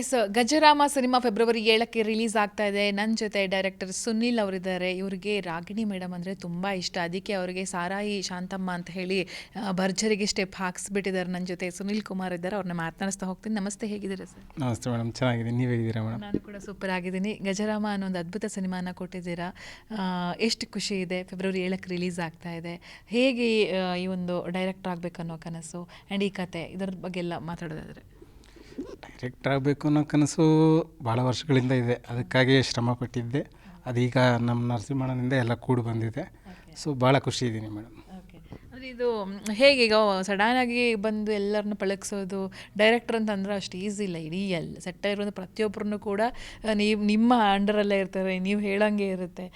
S Gajarama cinema February ಏಳಕ್ಕೆ release ಆಗ್ತಾ ಇದೆ. ನನ್ನ ಜೊತೆ ಡೈರೆಕ್ಟರ್ ಸುನಿಲ್ ಅವರಿದ್ದಾರೆ. ಇವರಿಗೆ ರಾಗಿಣಿ ಮೇಡಮ್ ಅಂದರೆ ತುಂಬ ಇಷ್ಟ. ಅದಕ್ಕೆ ಅವರಿಗೆ ಸಾರಾಯಿ ಶಾಂತಮ್ಮ ಅಂತ ಹೇಳಿ ಭರ್ಜರಿಗೆ ಸ್ಟೆಪ್ ಹಾಕ್ಸ್ಬಿಟ್ಟಿದ್ದಾರೆ ನನ್ನ ಜೊತೆ. ಸುನಿಲ್ ಕುಮಾರ್ ಇದ್ದಾರೆ. ಅವ್ರನ್ನ ಮಾತನಾಡಿಸ್ತಾ ಹೋಗ್ತೀನಿ. ನಮಸ್ತೆ ಹೇಗಿದ್ದೀರಾ ಸರ್? ನಮಸ್ತೆ ಮೇಡಮ್ ಚೆನ್ನಾಗಿದ್ದೀನಿ. ನೀವು ಹೇಗಿದ್ದೀರಾ ಮೇಡಮ್ ನಾನು ಕೂಡ ಸೂಪರ್ ಆಗಿದ್ದೀನಿ. ಗಜರಾಮ ಅನ್ನೋ ಒಂದು ಅದ್ಭುತ ಸಿನಿಮಾನ ಕೊಟ್ಟಿದ್ದೀರಾ. ಎಷ್ಟು ಖುಷಿ ಇದೆ. ಫೆಬ್ರವರಿ ಏಳಕ್ಕೆ ರಿಲೀಸ್ ಆಗ್ತಾ ಇದೆ. ಹೇಗೆ ಈ ಒಂದು ಡೈರೆಕ್ಟರ್ ಆಗಬೇಕನ್ನೋ ಕನಸು? ಆ್ಯಂಡ್ ಈ ಕತೆ ಇದರ ಬಗ್ಗೆ ಎಲ್ಲ ಮಾತಾಡೋದಾದ್ರೆ. ಡೈರೆಕ್ಟರ್ ಆಗಬೇಕು ಅನ್ನೋ ಕನಸು ಭಾಳ ವರ್ಷಗಳಿಂದ ಇದೆ. ಅದಕ್ಕಾಗಿ ಶ್ರಮ ಪಟ್ಟಿದ್ದೆ. ಅದೀಗ ನಮ್ಮ ನರಸಿಂಹಣ್ಣನಿಂದ ಎಲ್ಲ ಕೂಡಿ ಬಂದಿದೆ. ಸೊ ಭಾಳ ಖುಷಿ ಇದ್ದೀನಿ ಮೇಡಮ್. ಅಂದರೆ ಇದು ಹೇಗೆ ಈಗ ಸಡನ್ ಆಗಿ ಬಂದು ಎಲ್ಲರನ್ನ ಪಳಗಿಸೋದು? ಡೈರೆಕ್ಟರ್ ಅಂತಂದ್ರೆ ಅಷ್ಟು ಈಸಿ ಇಲ್ಲ. ಇಡೀ ಎಲ್ಲ ಸೆಟ್ ಇರೋದು ಪ್ರತಿಯೊಬ್ಬರನ್ನು ಕೂಡ ನೀವು ನಿಮ್ಮ ಅಂಡರಲ್ಲೇ ಇರ್ತಾರೆ. ನೀವು ಹೇಳಂಗೆ ಇರುತ್ತೆ.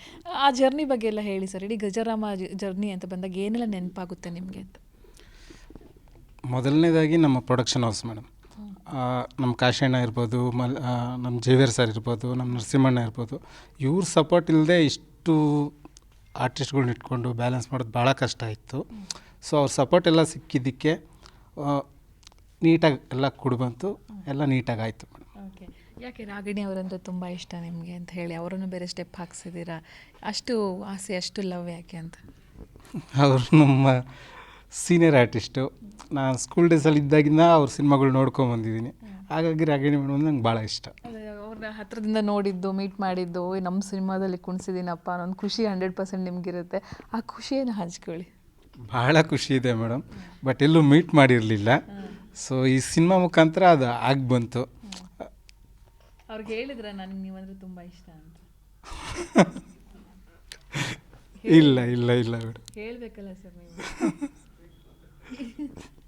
ಆ ಜರ್ನಿ ಬಗ್ಗೆ ಎಲ್ಲ ಹೇಳಿ ಸರ್ ಇಡೀ ಗಜರಾಮ ಜರ್ನಿ ಅಂತ ಬಂದಾಗ ಏನೆಲ್ಲ ನೆನಪಾಗುತ್ತೆ ನಿಮಗೆ ಅಂತ? ಮೊದಲನೇದಾಗಿ ನಮ್ಮ ಪ್ರೊಡಕ್ಷನ್ ಹೌಸ್ ಮೇಡಮ್. ನಮ್ಮ ಕಾಶಣ್ಣ ಇರ್ಬೋದು ಮಲ್ ನಮ್ಮ ಜೇವಿಯರ್ ಸರ್ ಇರ್ಬೋದು ನಮ್ಮ ನರಸಿಂಹಣ್ಣ ಇರ್ಬೋದು ಇವ್ರ ಸಪೋರ್ಟ್ ಇಲ್ಲದೆ ಇಷ್ಟು ಆರ್ಟಿಸ್ಟ್ಗಳ್ನ ಇಟ್ಕೊಂಡು ಬ್ಯಾಲೆನ್ಸ್ ಮಾಡೋದು ಭಾಳ ಕಷ್ಟ ಇತ್ತು. ಸೊ ಅವ್ರ ಸಪೋರ್ಟ್ ಎಲ್ಲ ಸಿಕ್ಕಿದ್ದಕ್ಕೆ ನೀಟಾಗಿ ಎಲ್ಲ ಕೂಡಿ ಬಂತು. ಎಲ್ಲ ನೀಟಾಗಿ ಆಯಿತು ಮೇಡಮ್. ಓಕೆ ಯಾಕೆ ರಾಗಿಣಿ ಅವರಂದ್ರೆ ತುಂಬ ಇಷ್ಟ ನಿಮಗೆ ಅಂತ ಹೇಳಿ? ಅವರನ್ನು ಬೇರೆ ಸ್ಟೆಪ್ ಹಾಕ್ಸಿದ್ದೀರಾ ಅಷ್ಟು ಆಸೆ ಅಷ್ಟು ಲವ್ ಯಾಕೆ ಅಂತ? ಅವರು ನಮ್ಮ ಸೀನಿಯರ್ ಆರ್ಟಿಸ್ಟು ನಾನು ಸ್ಕೂಲ್ ಡೇಸಲ್ಲಿ ಇದ್ದಾಗಿಂದ ಅವ್ರ ಸಿನಿಮಾಗಳು ನೋಡ್ಕೊಂಬಂದಿದ್ದೀನಿ ಹಾಗಾಗಿ ರಾಗಿಣಿ ಮೇಡಮ್ ನಂಗೆ ಭಾಳ ಇಷ್ಟ. ಅವ್ರನ್ನ ಹತ್ರದಿಂದ ನೋಡಿದ್ದು ಮೀಟ್ ಮಾಡಿದ್ದು ಓಯ್ ನಮ್ಮ ಸಿನಿಮಾದಲ್ಲಿ ಕುಣಿಸಿದ್ದೀನಪ್ಪ ಅನ್ನೋ ಒಂದು ಖುಷಿ ಹಂಡ್ರೆಡ್ ಪರ್ಸೆಂಟ್ ನಿಮಗಿರುತ್ತೆ. ಆ ಖುಷಿಯನ್ನು ಹಂಚ್ಕೊಳ್ಳಿ. ಭಾಳ ಖುಷಿ ಇದೆ ಮೇಡಮ್. ಬಟ್ ಎಲ್ಲೂ ಮೀಟ್ ಮಾಡಿರಲಿಲ್ಲ. ಸೊ ಈ ಸಿನಿಮಾ ಮುಖಾಂತರ ಅದು ಆಗಿ ಬಂತು. ಅವ್ರಿಗೆ ಹೇಳಿದ್ರೆ ನನಗೆ ನೀವಂದ್ರೆ ತುಂಬ ಇಷ್ಟ ಅಂತ. ಇಲ್ಲ ಇಲ್ಲ ಇಲ್ಲ ಮೇಡಮ್. ಹೇಳಬೇಕಲ್ಲ ಸರ್ ನೀವು.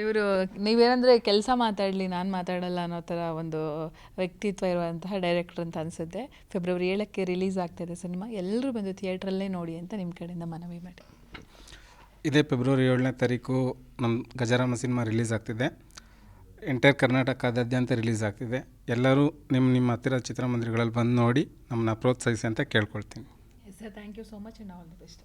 ಇವರು ನೀವೇನಂದರೆ ಕೆಲಸ ಮಾತಾಡಲಿ ನಾನು ಮಾತಾಡಲ್ಲ ಅನ್ನೋ ಥರ ಒಂದು ವ್ಯಕ್ತಿತ್ವ ಇರುವಂತಹ ಡೈರೆಕ್ಟರ್ ಅಂತ ಅನಿಸುತ್ತೆ. ಫೆಬ್ರವರಿ ಏಳಕ್ಕೆ ರಿಲೀಸ್ ಆಗ್ತಾಯಿದೆ ಸಿನಿಮಾ. ಎಲ್ಲರೂ ಬಂದು ಥಿಯೇಟ್ರಲ್ಲೇ ನೋಡಿ ಅಂತ ನಿಮ್ಮ ಕಡೆಯಿಂದ ಮನವಿ ಮಾಡಿ. ಇದೇ ಫೆಬ್ರವರಿ ಏಳನೇ ತಾರೀಕು ನಮ್ಮ ಗಜರಾಮ ಸಿನಿಮಾ ರಿಲೀಸ್ ಆಗ್ತಿದೆ. ಎಂಟೈರ್ ಕರ್ನಾಟಕದಾದ್ಯಂತ ರಿಲೀಸ್ ಆಗ್ತಿದೆ. ಎಲ್ಲರೂ ನಿಮ್ಮ ನಿಮ್ಮ ಹತ್ತಿರ ಚಿತ್ರಮಂದಿರಗಳಲ್ಲಿ ಬಂದು ನೋಡಿ ನಮ್ಮನ್ನ ಪ್ರೋತ್ಸಾಹಿಸಿ ಅಂತ ಕೇಳ್ಕೊಳ್ತೀನಿ. Sir thank you so much all the best